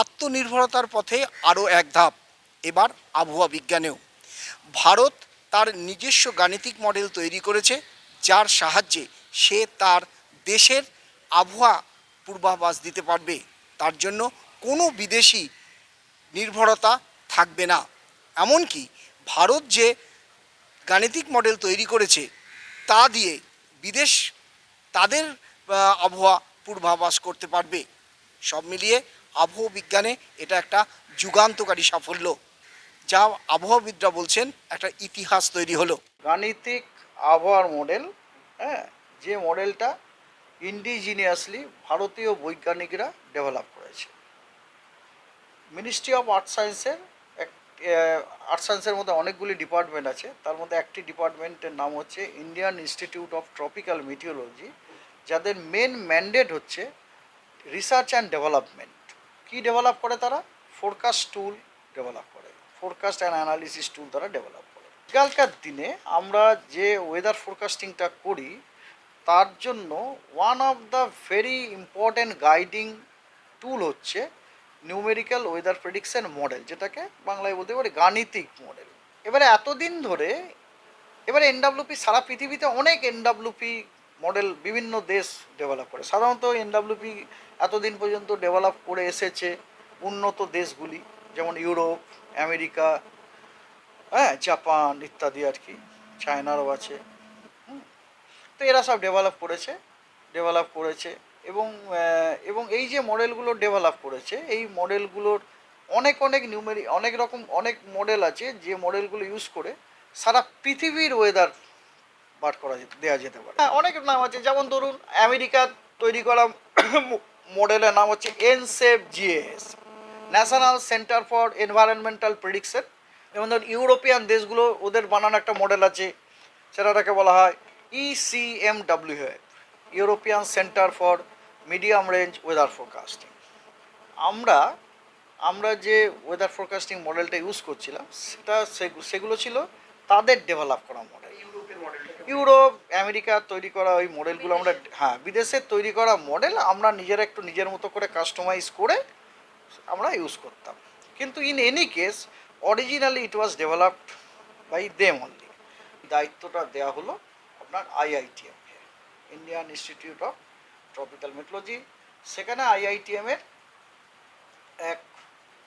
আত্মনির্ভরতার পথে আরও এক ধাপ। এবার আবহাওয়া বিজ্ঞানেও। ভারত তার নিজস্ব গাণিতিক মডেল তৈরি করেছে, যার সাহায্যে সে তার দেশের আবহাওয়া পূর্বাভাস দিতে পারবে। তার জন্য কোনো বিদেশি নির্ভরতা থাকবে না। এমনকি ভারত যে গাণিতিক মডেল তৈরি করেছে, তা দিয়ে বিদেশ তাদের আবহাওয়া পূর্বাভাস করতে পারবে। সব মিলিয়ে আবহাওয়া বিজ্ঞানে এটা একটা যুগান্তকারী সাফল্য, যা আবহাওয়াবিদরা বলছেন একটা ইতিহাস তৈরি হলো। গাণিতিক আবহাওয়ার মডেল হ্যাঁ যে মডেলটা ইন্ডিজিনিয়াসলি ভারতীয় বৈজ্ঞানিকরা ডেভেলপ করেছে। মিনিস্ট্রি অফ আর্থ সায়েন্সের এক আর্থ সায়েন্সের মধ্যে অনেকগুলি ডিপার্টমেন্ট আছে। তার মধ্যে একটি ডিপার্টমেন্টের নাম হচ্ছে Indian Institute of Tropical Meteorology যাদের মেন ম্যান্ডেট হচ্ছে রিসার্চ অ্যান্ড ডেভেলপমেন্ট কি ডেভেলপ করে তারা? ফোরকাস্ট টুল ডেভেলপ করে। ফোরকাস্ট অ্যান্ড অ্যানালিসিস টুল তারা ডেভেলপ করে। আজকালকার দিনে আমরা যে ওয়েদার ফোরকাস্টিংটা করি, তার জন্য one of the very important guiding tool হচ্ছে নিউমেরিক্যাল ওয়েদার প্রেডিকশন মডেল যেটাকে বাংলায় বলতে পারি গাণিতিক মডেল এবারে এতদিন ধরে, এবারে এনডাব্লিউপি সারা পৃথিবীতে অনেক এনডাব্লিউপি মডেল বিভিন্ন দেশ ডেভেলপ করে। সাধারণত এনডাব্লিউপি এতদিন পর্যন্ত ডেভেলপ করে এসেছে উন্নত দেশগুলি, যেমন ইউরোপ, আমেরিকা হ্যাঁ জাপান ইত্যাদি আর কি, চায়নারও আছে। তো এরা সব ডেভেলপ করেছে ডেভেলপ করেছে এবং এবং এই যে মডেলগুলো ডেভেলপ করেছে, এই মডেলগুলোর অনেক অনেক নিউমেরি অনেক রকম, অনেক মডেল আছে যে মডেলগুলো ইউজ করে সারা পৃথিবীর ওয়েদার বার করা দেওয়া যেতে পারে। হ্যাঁ অনেক নাম আছে। যেমন ধরুন আমেরিকার তৈরি করা মডেলের নাম হচ্ছে NCEP GS, national centre for environmental prediction. যেমন ধরুন, ইউরোপিয়ান দেশগুলো ওদের বানানো একটা মডেল আছে সেটাকে বলা হয় E ECMWF European centre for medium range weather forecasting. আমরা আমরা যে ওয়েদার ফোরকাস্টিং মডেলটা ইউজ করছিলাম, সেটা সেগু- সেগুলো ছিল তাদের ডেভেলপ করা মডেল। ইউরোপ আমেরিকা তৈরি করা ওই মডেলগুলো আমরা হ্যাঁ বিদেশের তৈরি করা মডেল আমরা নিজেরা একটু নিজের মতো করে কাস্টমাইজ করে আমরা ইউজ করতাম। কিন্তু in any case originally it was developed by them only দায়িত্বটা দেওয়া হলো আপনার আইআইটিএমকে Indian Institute of Tropical meteorology সেখানে আইআইটিএমের এক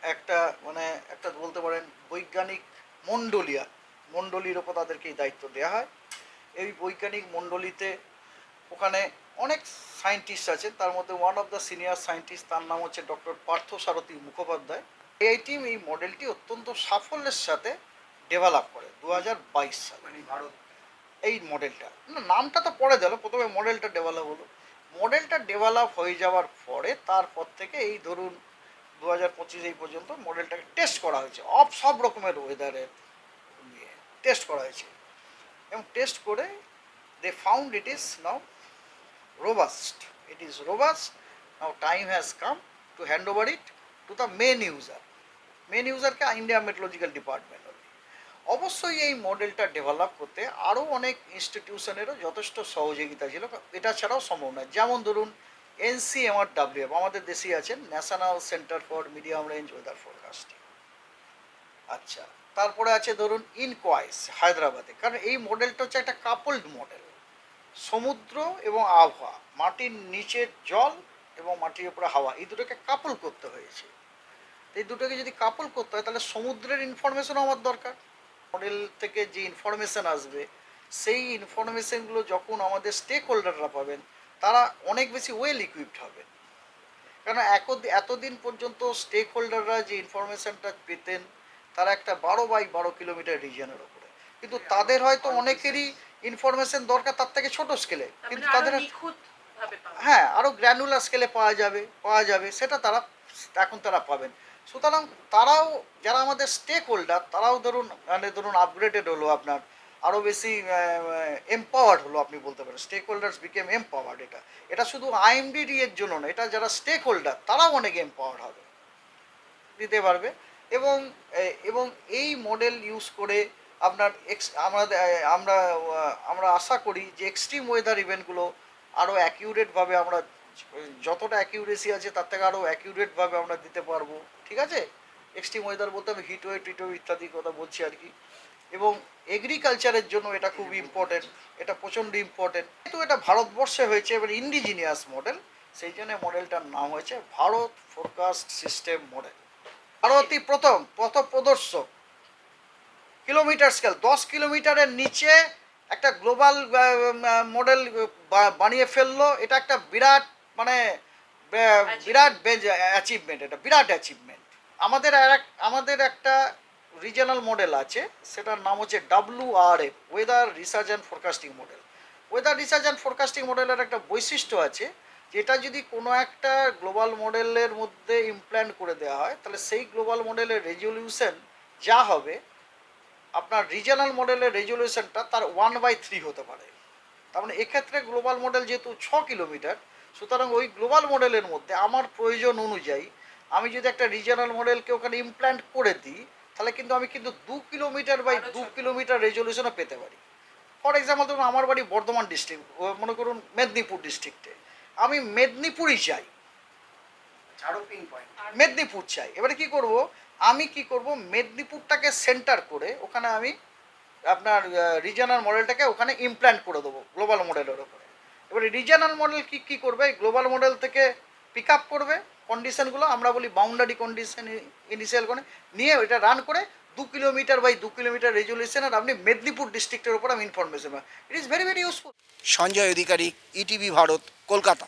একটা মানে একটা বলতে পারেন বৈজ্ঞানিক মণ্ডলিয়া মণ্ডলীর ওপর তাদেরকে এই দায়িত্ব দেওয়া হয়। এই বৈজ্ঞানিক মণ্ডলীতে ওখানে অনেক সায়েন্টিস্ট আছে। তার মধ্যে one of the senior scientist তার নাম হচ্ছে ডক্টর পার্থ সারথী মুখোপাধ্যায়। এই টিম এই মডেলটি অত্যন্ত সাফল্যের সাথে ডেভেলপ করে দু হাজার বাইশ সালে। ভারত। এই মডেলটা না নামটা তো পরে দিল প্রথমে মডেলটা ডেভেলপ হলো। মডেলটা ডেভেলপ হয়ে যাওয়ার পরে তারপর থেকে এই ধরুন দু হাজার পঁচিশ এই পর্যন্ত মডেলটাকে টেস্ট করা হয়েছে। অফ সব রকমের ওয়েদারের নিয়ে টেস্ট করা হয়েছে। এবং টেস্ট করে they found it is now robust. It is robust. Now time has come to hand over it to the main user. Main ইউজারকে India meteorological department অবশ্যই এই মডেলটা ডেভেলপ করতে আরও অনেক ইনস্টিটিউশনেরও যথেষ্ট সহযোগিতা ছিল এটা ছাড়াও সম্ভব নয় যেমন ধরুন এনসিএমআর ডাব্লিউএফ আমাদের দেশেই আছেন national centre for medium range weather forecasting আচ্ছা তারপরে আছে ধরুন ইনকোয়াইস হায়দ্রাবাদে। কারণ এই মডেলটা হচ্ছে একটা কাপলড মডেল সমুদ্র এবং আবহাওয়া, মাটির নিচের জল এবং মাটির উপরে হাওয়া, এই দুটোকে কাপল করতে হয়েছে। এই দুটোকে যদি কাপল করতে হয়, তাহলে সমুদ্রের ইনফরমেশনও আমার দরকার। মডেল থেকে যে ইনফরমেশন আসবে, সেই ইনফরমেশনগুলো যখন আমাদের স্টেক হোল্ডাররা পাবেন, তারা অনেক বেশি ওয়েল ইকুইপড হবে। কারণ এতদিন পর্যন্ত স্টেক হোল্ডাররা যে ইনফরমেশনটা পেতেন তারা একটা বারো বাই বারো কিলোমিটার রিজনের ওপরে কিন্তু তাদের হয়তো অনেকেরই ইনফরমেশন দরকার তার থেকে ছোট স্কেলে কিন্তু মানে তাদের হ্যাঁ আরও গ্র্যানুলার স্কেলে পাওয়া যাবে পাওয়া যাবে সেটা তারা এখন তারা পাবেন। সুতরাং তারাও যারা আমাদের স্টেক হোল্ডার তারাও ধরুন মানে ধরুন আপগ্রেডেড হলো আপনার আরও বেশি এম্পাওয়ার্ড হলো আপনি বলতে পারেন। স্টেক হোল্ডার্স বিকেম এম্পাওয়ার্ড এটা। এটা শুধু আইএমডিডি এর জন্য না এটা যারা স্টেক হোল্ডার তারাও অনেক এম্পাওয়ার্ড হবে। দিতে পারবে। এবং এবং এই মডেল ইউজ করে আপনার এক্স আমরা আমরা আমরা আশা করি যে এক্সট্রিম ওয়েদার ইভেন্টগুলো আরও অ্যাকিউরেটভাবে আমরা, যতটা অ্যাকিউরেসি আছে তার থেকে আরও অ্যাকিউরেটভাবে আমরা দিতে পারব, ঠিক আছে? এক্সট্রিম ওয়েদার বলতে আমি হিট ওয়েভ টিট ইত্যাদি কথা বলছি আর কি। এবং এগ্রিকালচারের জন্য এটা খুব ইম্পর্টেন্ট এটা প্রচণ্ড ইম্পর্টেন্ট কিন্তু এটা ভারতবর্ষে হয়েছে, এবার ইন্ডিজিনিয়াস মডেল সেই জন্য মডেলটার নাম হয়েছে ভারত ফোরকাস্ট সিস্টেম মডেল ভারতই প্রথম পথ প্রদর্শক। কিলোমিটার স্কেল দশ কিলোমিটারের নিচে একটা গ্লোবাল মডেল বানিয়ে ফেলল। এটা একটা বিরাট মানে বিরাট অ্যাচিভমেন্ট এটা বিরাট অ্যাচিভমেন্ট আমাদের আর এক আমাদের একটা রিজনাল মডেল আছে সেটার নাম হচ্ছে W R F weather research and forecasting model weather research and forecasting মডেলের একটা বৈশিষ্ট্য আছে যেটা যদি কোনো একটা গ্লোবাল মডেলের মধ্যে ইমপ্ল্যান্ট করে দেওয়া হয় তাহলে সেই গ্লোবাল মডেলের রেজলিউশন যা হবে আপনার রিজনাল মডেলের রেজলিউশনটা তার ওয়ান বাই থ্রি হতে পারে। তার মানে এক্ষেত্রে গ্লোবাল মডেল যেহেতু ছ কিলোমিটার সুতরাং ওই গ্লোবাল মডেলের মধ্যে আমার প্রয়োজন অনুযায়ী আমি যদি একটা রিজনাল মডেলকে ওখানে ইমপ্ল্যান্ট করে দিই তাহলে কিন্তু আমি কিন্তু দু কিলোমিটার বাই দু কিলোমিটার রেজলিউশনও পেতে পারি। ফর এক্সাম্পল ধরুন আমার বাড়ি বর্ধমান ডিস্ট্রিক্ট মনে করুন মেদিনীপুর ডিস্ট্রিক্টে আমি মেদিনীপুরই চাই। মেদিনীপুর চাই। এবারে কি করব? আমি কি করব? মেদিনীপুরটাকে সেন্টার করে ওখানে আমি আপনার রিজনাল মডেলটাকে ওখানে ইমপ্ল্যান্ট করে দেবো গ্লোবাল মডেলের ওপরে। এবারে রিজনাল মডেল কি কি করবে? গ্লোবাল মডেল থেকে পিক আপ করবে কন্ডিশনগুলো আমরা বলি বাউন্ডারি কন্ডিশন ইনিশিয়াল করে নিয়ে এটা রান করে দু কিলোমিটার বাই দু কিলোমিটার রেজলিউশনের আপনি মেদিনীপুর ডিস্ট্রিক্টের উপর আমি information it is very very useful Sanjay Adhikari ETV Bharat Kolkata.